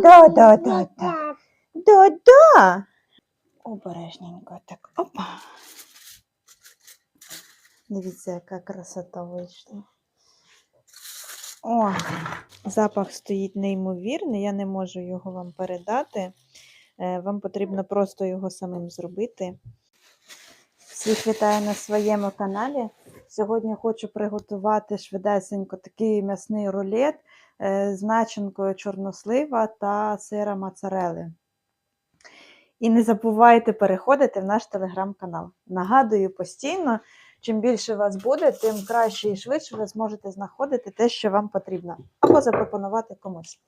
да, да, да, да. Да, да. Обережненько так. Опа. Дивіться, яка красота вийшла. О, запах стоїть неймовірний, я не можу його вам передати. Е, Вам потрібно просто його самим зробити. Всіх вітаю на своєму каналі. Сьогодні хочу приготувати швидесенько такий м'ясний рулет з начинкою чорнослива та сира моцарели. І не забувайте переходити в наш телеграм-канал. Нагадую постійно, чим більше вас буде, тим краще і швидше ви зможете знаходити те, що вам потрібно, або запропонувати комусь.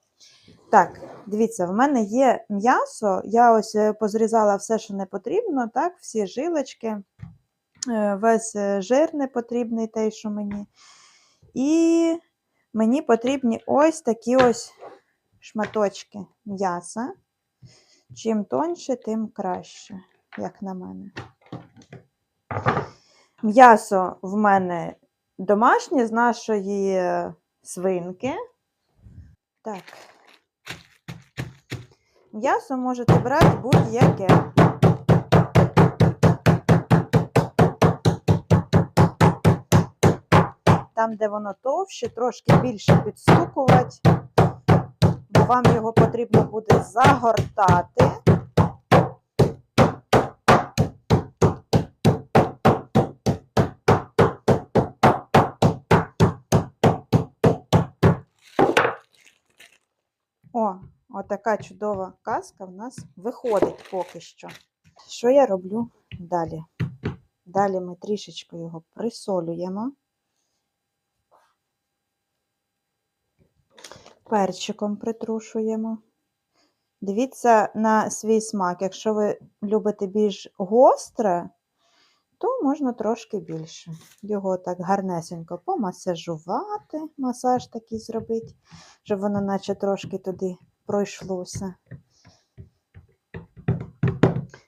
Так, дивіться, в мене є м'ясо. Я ось е, позрізала все, що не потрібно, так, всі жилочки, е, весь е, жир не потрібний, той, що мені. І мені потрібні ось такі ось шматочки м'яса. Чим тоньше, тим краще, як на мене. М'ясо в мене домашнє з нашої свинки. Так. М'ясо можете брати будь-яке. Там, де воно товще, трошки більше підстукувати, бо вам його потрібно буде загортати. О, отака чудова казка в нас виходить поки що. Що я роблю далі? Далі ми трішечки його присолюємо. Перчиком притрушуємо. Дивіться на свій смак. Якщо ви любите більш гостре, то можна трошки більше. Його так гарнесенько помасажувати, масаж такий зробити, щоб воно наче трошки туди пройшлося.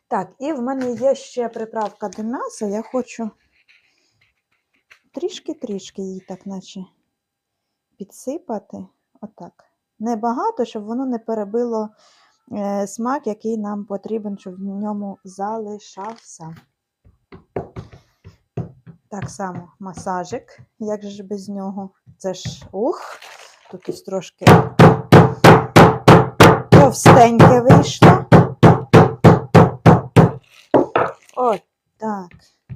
Так, і в мене є ще приправка до м'яса. Я хочу трішки-трішки її так, наче підсипати. Отак. Небагато, щоб воно не перебило е, смак, який нам потрібен, щоб в ньому залишався. Так само масажик, як же ж без нього. Це ж ух, тут ось трошки товстеньке вийшло. От так,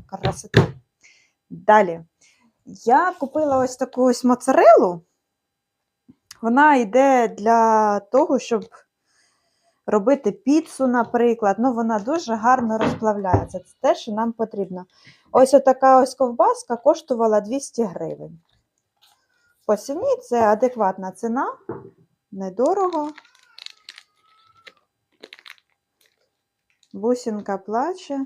красота. Далі. Я купила ось таку ось моцарелу. Вона йде для того, щоб робити піцу, наприклад. Ну, вона дуже гарно розплавляється. Це те, що нам потрібно. Ось така ось ковбаска коштувала 200 гривень. По ціні це адекватна ціна, недорого. Бусинка плаче.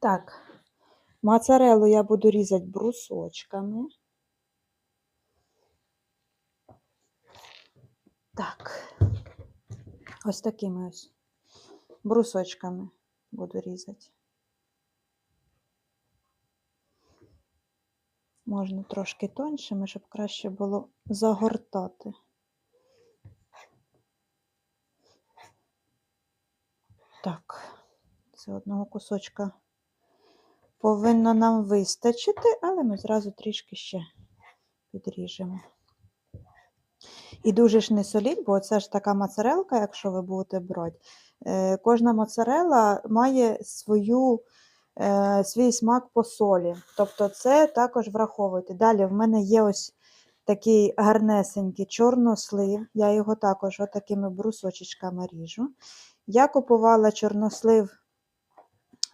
Так, моцарелу я буду різати брусочками. Так, ось такими ось брусочками буду різати. Можна трошки тоншими, щоб краще було загортати. Так, це одного кусочка повинно нам вистачити, але ми зразу трішки ще підріжемо. І дуже ж не соліть, бо це ж така моцарелка, якщо ви будете брати. Е, Кожна моцарела має свою, е, свій смак по солі. Тобто це також враховуйте. Далі в мене є ось такий гарнесенький чорнослив. Я його також отакими брусочечками ріжу. Я купувала чорнослив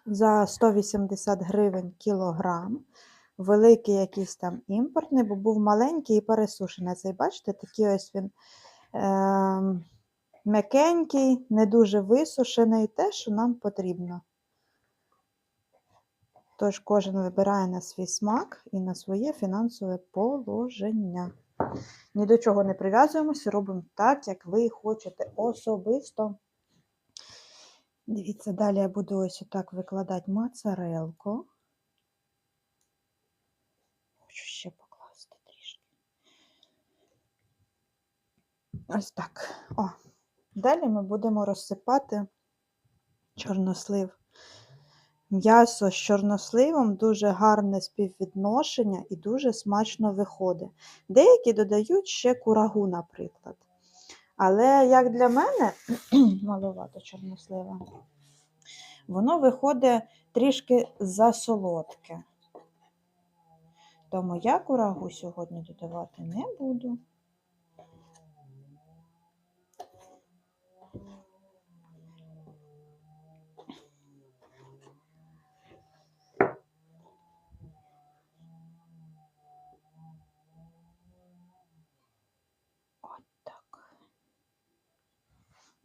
за 180 гривень кілограм. Великий якийсь там імпортний, бо був маленький і пересушений. Цей, бачите, такий ось він е, м'якенький, не дуже висушений, те, що нам потрібно. Тож кожен вибирає на свій смак і на своє фінансове положення. Ні до чого не прив'язуємося, робимо так, як ви хочете особисто. Дивіться, далі я буду ось отак викладати моцарелку. Хочу ще покласти трішки. Ось так. О. Далі ми будемо розсипати чорнослив. М'ясо з чорносливом дуже гарне співвідношення і дуже смачно виходить. Деякі додають ще курагу, наприклад. Але як для мене, маловато чорнослива, воно виходить трішки засолодке. Тому я курагу сьогодні додавати не буду.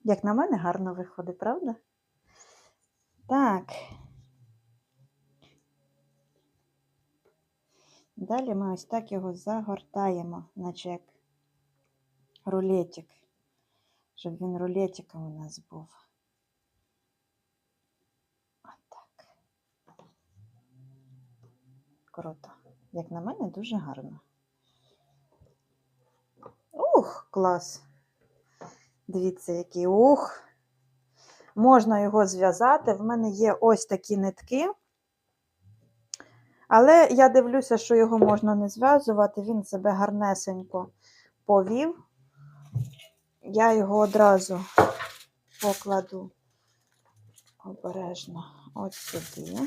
Як на мене, гарно виходить, правда? Так. Далі ми ось так його загортаємо, наче як рулетик, щоб він рулетиком у нас був. Отак. Круто. Як на мене, дуже гарно. Ух, клас! Дивіться, який ух. Можна його зв'язати. В мене є ось такі нитки. Але я дивлюся, що його можна не зв'язувати, він себе гарнесенько повів. Я його одразу покладу обережно ось сюди.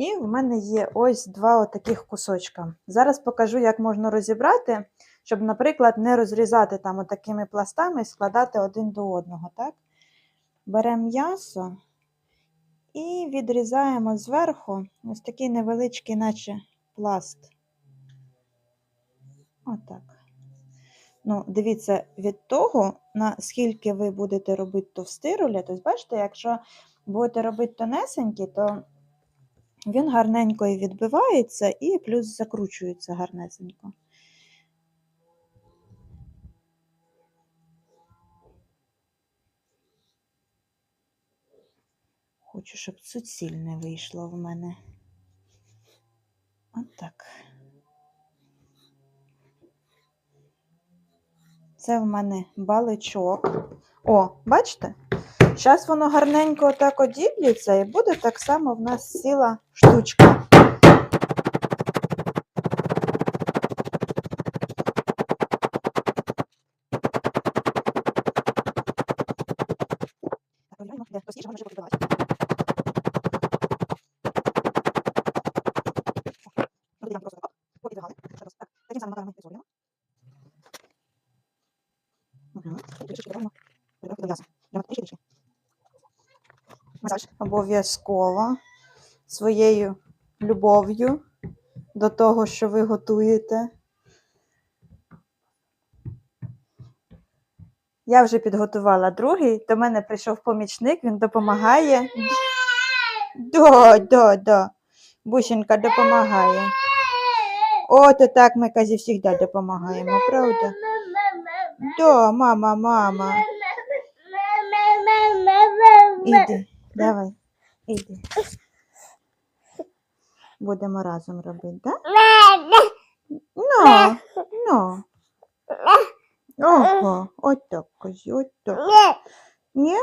І в мене є ось два отаких кусочка. Зараз покажу, як можна розібрати, щоб, наприклад, не розрізати там отакими пластами і складати один до одного. Так? Беремо м'ясо і відрізаємо зверху ось такий невеличкий, наче пласт. Отак. Ну, дивіться, від того, наскільки ви будете робити товстий рулет, ось бачите, якщо будете робити тонесенький, то він гарненько і відбивається, і плюс закручується гарнесенько. Хочу, щоб суцільне вийшло в мене. Отак. Це в мене баличок. О, бачите? Зараз воно гарненько отак одіб'ється і буде так само в нас ціла штучка. Масаж обов'язково своєю любов'ю до того, що ви готуєте. Я вже підготувала другий, до мене прийшов помічник, він допомагає. Да, да, да. Бусінка допомагає. От так ми казі завжди допомагаємо, правда? Да, мама, мама. Іди, давай, іди. Будемо разом робити, так? Ну, ну. Ого, от так, козі, от так. Ні?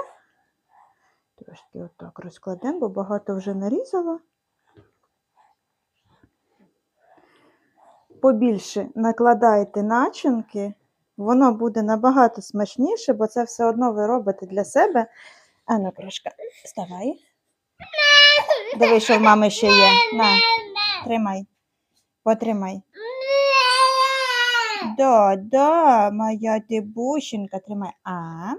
Трошки отак розкладемо, бо багато вже нарізала. Побільше накладайте начинки, воно буде набагато смачніше, бо це все одно ви робите для себе. Ану, крошка, вставай. Диви, що в мами ще є. На, тримай. Потримай. Да, да, моя ти бусинка, тримай. А.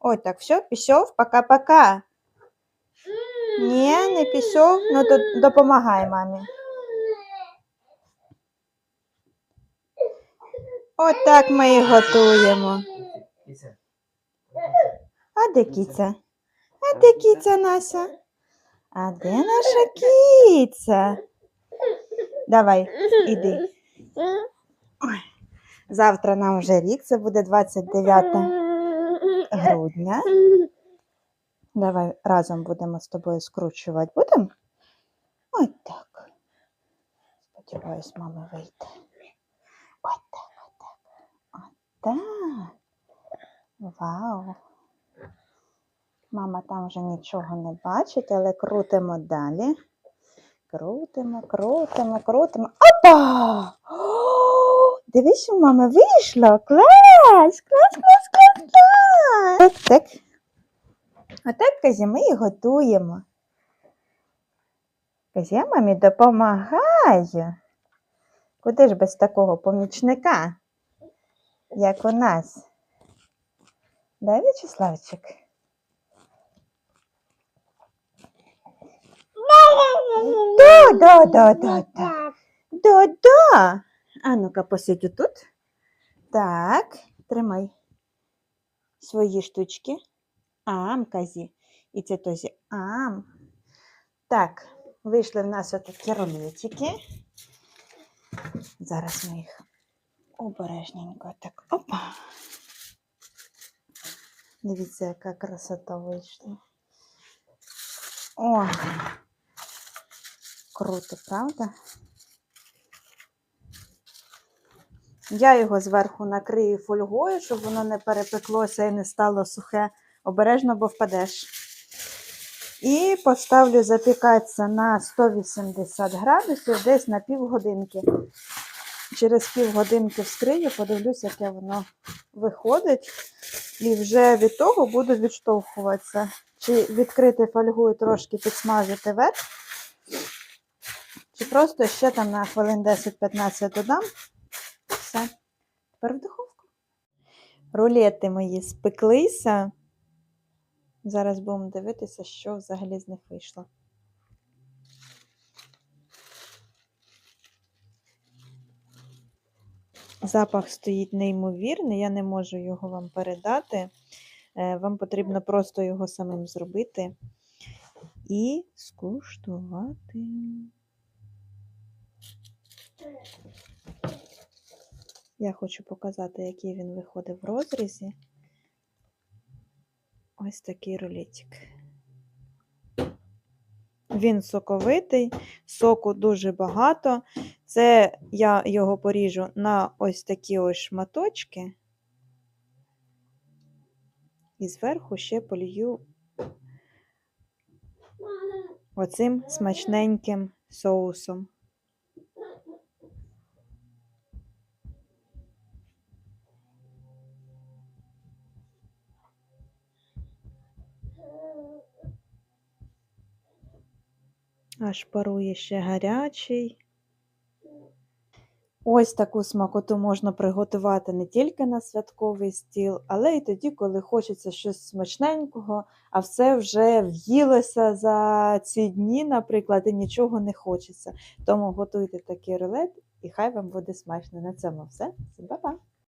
Ой, так, все, пішов, пока-пока. Ні, не пішов, ну то допомагай мамі. Отак ми і готуємо. Де кіця? А де кіця Нася? А де наша кіця? Давай, іди. Завтра нам вже рік, це буде 29 грудня. Давай разом будемо з тобою скручувати. Будемо? Ось так. Сподіваюсь, мами вийде. Ось так, ось так. Отак. Вау. Мама там вже нічого не бачить, але крутимо далі. Крутимо, крутимо, крутимо. Опа! О, дивись, у мами вийшло. Клас! Клас, клас, клас, клас! Так, так. Отак казі ми і готуємо. Казя мамі допомагає. Куди ж без такого помічника, як у нас? Да, В'ячеславчик? Да, да, да, да, да. Да, да. А ну-ка, посидю тут. Так, тримай свої штучки. Ам, казі. І це тозі ам. Так, вийшли в нас отакі рулетики. Зараз ми їх обережненько так. Опа. Дивіться, яка красота вийшла. О, круто, правда? Я його зверху накрию фольгою, щоб воно не перепеклося і не стало сухе. Обережно, бо впадеш. І поставлю запікатися на 180 градусів десь на півгодинки. Через півгодинки вскрию, подивлюсь, яке воно виходить. І вже від того буду відштовхуватися. Чи відкрити фольгу і трошки підсмажити верх, чи просто ще там на хвилин 10-15 додам. Все. Тепер в духовку. Рулети мої спеклися. Зараз будемо дивитися, що взагалі з них вийшло. Запах стоїть неймовірний, я не можу його вам передати. Е, Вам потрібно просто його самим зробити і скуштувати. Я хочу показати, який він виходить в розрізі. Ось такий рулетик. Він соковитий, соку дуже багато. Це я його поріжу на ось такі ось шматочки. І зверху ще полью оцим смачненьким соусом. Аж парує ще гарячий. Ось таку смакоту можна приготувати не тільки на святковий стіл, але й тоді, коли хочеться щось смачненького, а все вже в'їлося за ці дні, наприклад, і нічого не хочеться. Тому готуйте такий рулет, і хай вам буде смачно. На цьому все. Па-па!